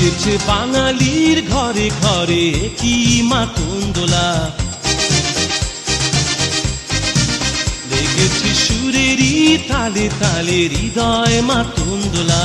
লেগেছে বাঙালির ঘরে ঘরে কি মাতন্দোলা লেগেছে সুরেরই তালে তালে হৃদয় মাতন্দোলা।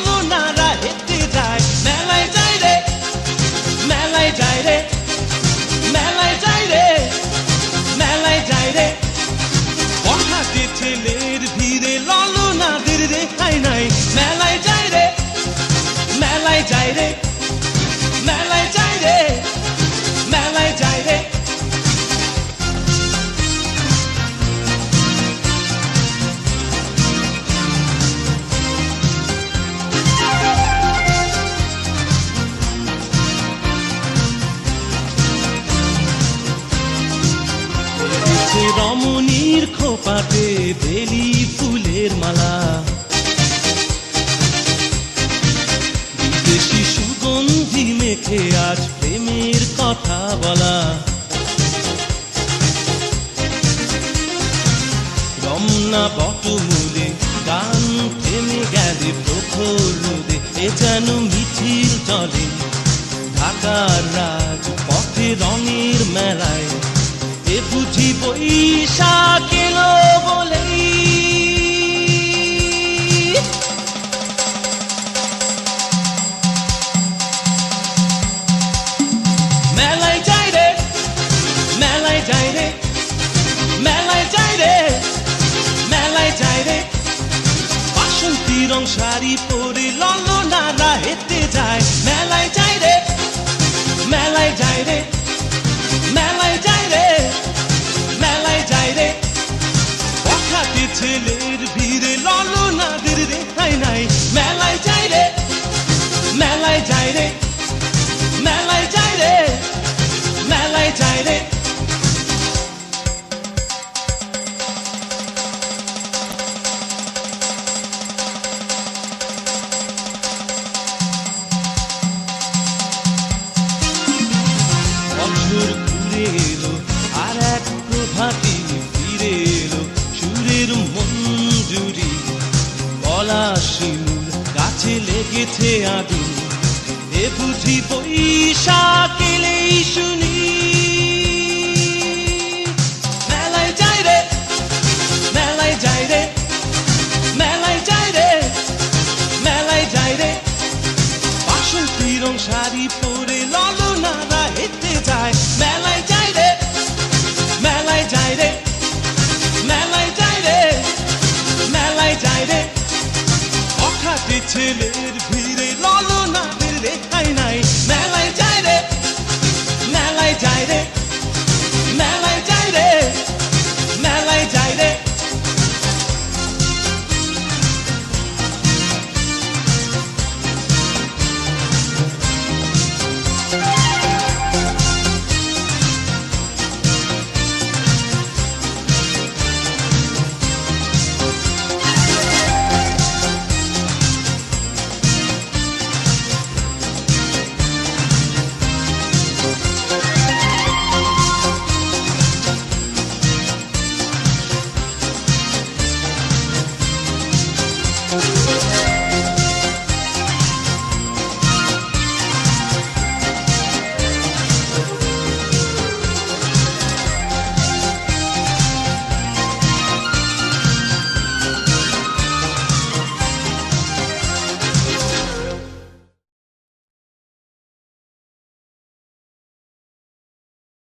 রমণীর খোপাতে বেলি ফুলের মালা। বিদেশি সুগন্ধি মেখে আজ প্রেমের কথা বলা। রমনা বটমূলে গান থেমে গেলে প্রখর রোদে, এ যেন মিছিল চলে ঢাকার রাজ রং শাড়ি পরে ললনারা হেঁটে যায়। মেলায় যাই রে, মেলায় যাই রে, মেলায় যাই রে, মেলায় যাই রে। পখাতে ছেলের ভিড়ে ললনাদের রেখাই নাই। মেলায় যাই রে, মেলায় যাই রে। গলা শিমুল গাছে লেগেছে আগুন এ বুঝি পয়সা কেলেই শুনি। মেলায় যাই রে, মেলায় যাই রে। অখাতে ছেলের